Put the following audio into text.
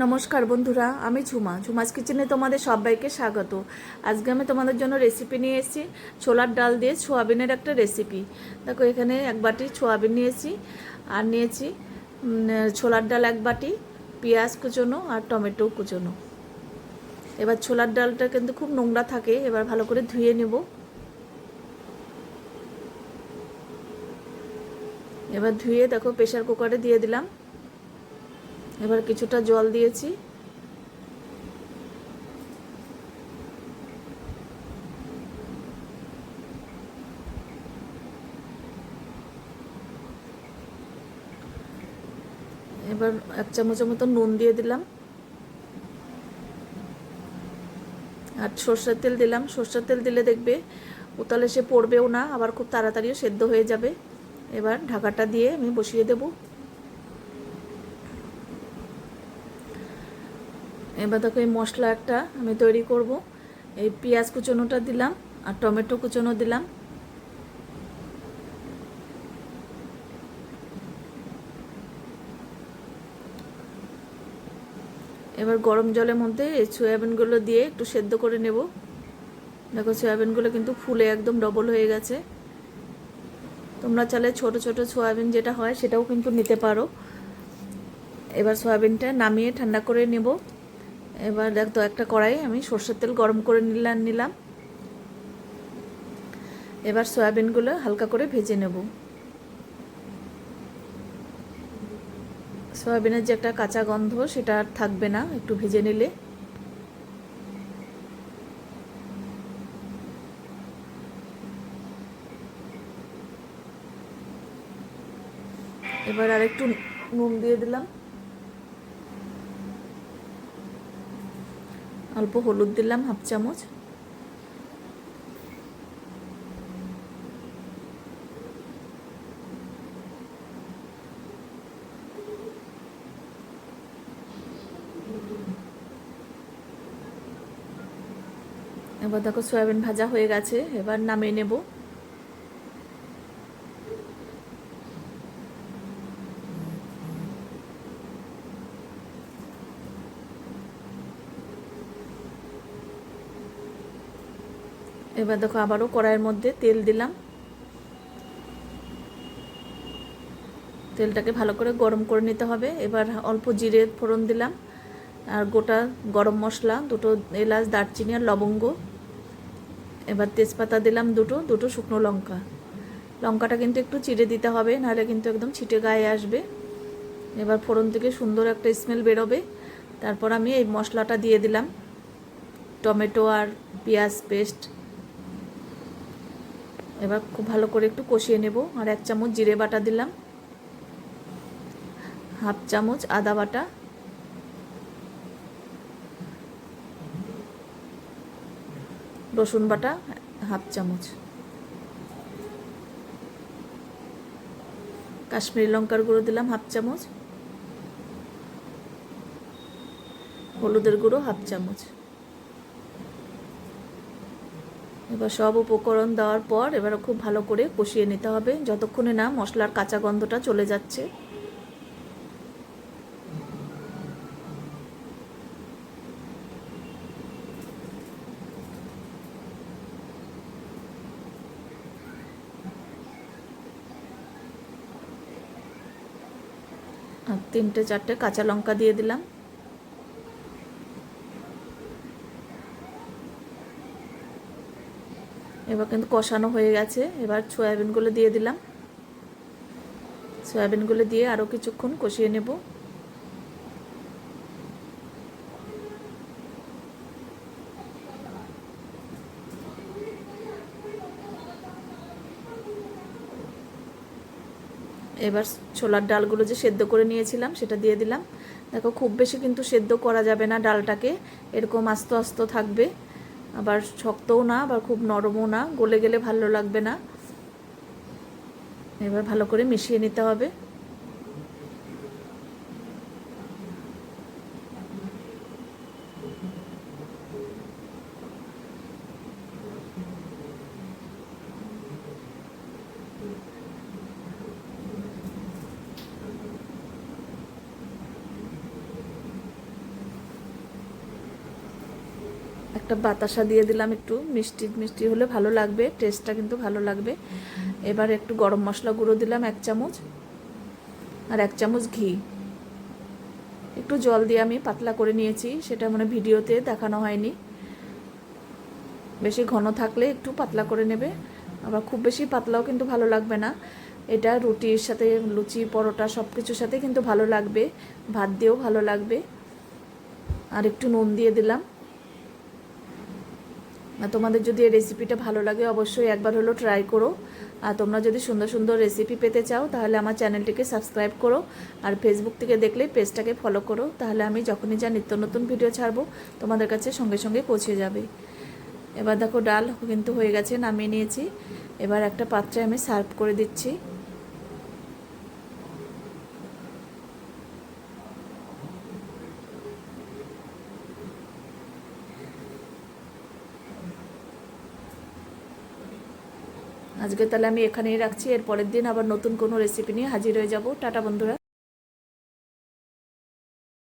নমস্কার বন্ধুরা, আমি ঝুমা। ঝুমাস কিচেনে তোমাদের সবাইকে স্বাগত। আজকে আমি তোমাদের জন্য রেসিপি নিয়ে এসেছি, ছোলার ডাল দিয়ে সোয়াবিনের একটা রেসিপি দেখো, এখানে এক বাটি সোয়াবিন নিয়েছি, আর নিয়েছি ছোলার ডাল এক বাটি, পেঁয়াজ কুচোনো আর টমেটো কুচোনো। এবার ছোলার ডালটা কিন্তু খুব নোংরা থাকে, এবার ভালো করে ধুয়ে নেব। এবার ধুয়ে দেখো প্রেশার কুকারে দিয়ে দিলাম। এবার কিছুটা জল দিয়েছি। এবার এক চামচের মতো নুন দিয়ে দিলাম। আর সর্ষের তেল দিলাম। সর্ষের তেল দিলে দেখবে উতালে সে পড়বেও না, আবার খুব তাড়াতাড়িও সেদ্ধ হয়ে যাবে। এবার ঢাকাটা দিয়ে আমি বসিয়ে দেবো। এবার দেখো এই মশলা একটা আমি তৈরি করব। এই পেঁয়াজ কুচোনোটা দিলাম আর টমেটো কুচোনো দিলাম। এবার গরম জলের মধ্যে এই সয়াবিনগুলো দিয়ে একটু সেদ্ধ করে নেব। দেখো সয়াবিনগুলো কিন্তু ফুলে একদম ডবল হয়ে গেছে। তোমরা চাইলে ছোট ছোট সয়াবিন যেটা হয় সেটাও কিন্তু নিতে পারো। এবার সয়াবিনটা নামিয়ে ঠান্ডা করে নেব। এবার দেখতো একটা কড়াই, আমি সর্ষের তেল গরম করে নিলাম নিলাম। এবার সয়াবিনগুলো হালকা করে ভেজে নেব। সয়াবিনের যে একটা কাঁচা গন্ধ, সেটা আর থাকবে না, একটু ভেজে নিলে। এবার আর একটু নুন দিয়ে দিলাম। অল্প হলুদ দিলাম হাফ চামচ। এবার দেখো সয়াবিন ভাজা হয়ে গেছে এবার নামিয়ে নেব। এবার দেখো আবারও কড়াইয়ের মধ্যে তেল দিলাম। তেলটাকে ভালো করে গরম করে নিতে হবে। এবার অল্প জিরে ফোড়ন দিলাম। আর গোটা গরম মশলা, দুটো এলাচ, দারচিনি আর লবঙ্গ। এবার তেজপাতা দিলাম দুটো দুটো শুকনো লঙ্কা। লঙ্কাটা কিন্তু একটু চিড়ে দিতে হবে, নাহলে কিন্তু একদম ছিটে গায়ে আসবে। এবার ফোড়ন থেকে সুন্দর একটা স্মেল বেরোবে। তারপর আমি এই মশলাটা দিয়ে দিলাম। টমেটো আর পেঁয়াজ পেস্ট এবার খুব ভালো করে একটু কষিয়ে নেব। আর এক চামচ জিরে বাটা দিলাম। হাফ চামচ আদা বাটা। রসুন বাটা, হাফ চামচ। কাশ্মীরি লঙ্কার গুঁড়ো দিলাম, হাফ চামচ। হলুদের গুঁড়ো, হাফ চামচ। এবার সব উপকরণ দেওয়ার পর এবার খুব ভালো করে কষিয়ে নিতে হবে। যতক্ষণে না মশলার কাঁচা গন্ধটা চলে যাচ্ছে। আর তিনটে চারটে কাঁচা লঙ্কা দিয়ে দিলাম। এবার কিন্তু কষানো হয়ে গেছে। এবার সয়াবিনগুলো দিয়ে দিলাম। সয়াবিনগুলো দিয়ে আরও কিছুক্ষণ কষিয়ে নেব। এবার ছোলার ডালগুলো যে সেদ্ধ করে নিয়েছিলাম, সেটা দিয়ে দিলাম। দেখো, খুব বেশি কিন্তু সেদ্ধ করা যাবে না ডালটাকে। এরকম আস্ত আস্ত থাকবে। আবার শক্তও না, আবার খুব নরমও না, গলে গেলে ভালো লাগবে না। এবার ভালো করে মিশিয়ে নিতে হবে। একটা বাতাসা দিয়ে দিলাম একটু, মিষ্টি মিষ্টি হলে ভালো লাগবে টেস্টটা কিন্তু ভালো লাগবে। এবার একটু গরম মশলা গুঁড়ো দিলাম এক চামচ, আর এক চামচ ঘি। একটু জল দিয়ে আমি পাতলা করে নিয়েছি, সেটা মানে ভিডিওতে দেখানো হয়নি। বেশি ঘন থাকলে একটু পাতলা করে নেবে, আবার খুব বেশি পাতলাও কিন্তু ভালো লাগবে না। এটা রুটির সাথে, লুচি, পরোটা সব কিছুর সাথে কিন্তু ভালো লাগবে, ভাত দিয়েও ভালো লাগবে। আর একটু নুন দিয়ে দিলাম। তোমাদের যদি এই রেসিপিটা ভালো লাগে, অবশ্যই একবার হলো ট্রাই করো। আর তোমরা যদি সুন্দর সুন্দর রেসিপি পেতে চাও, তাহলে আমার চ্যানেলটিকে সাবস্ক্রাইব করো। আর ফেসবুক থেকে দেখলে পেজটাকে ফলো করো। তাহলে আমি যখনই যা নিত্য নতুন ভিডিও ছাড়বো, তোমাদের কাছে সঙ্গে সঙ্গে পৌঁছে যাবে। এবার দেখো ডাল কিন্তু হয়ে গেছে, নামিয়ে নিয়েছি। এবার একটা পাত্রে আমি সার্ভ করে দিচ্ছি। আজকে তাহলে আমি এখানেই রাখছি। এর পরের দিন আবার নতুন কোনো রেসিপি নিয়ে হাজির হয়ে যাব। টাটা বন্ধুরা।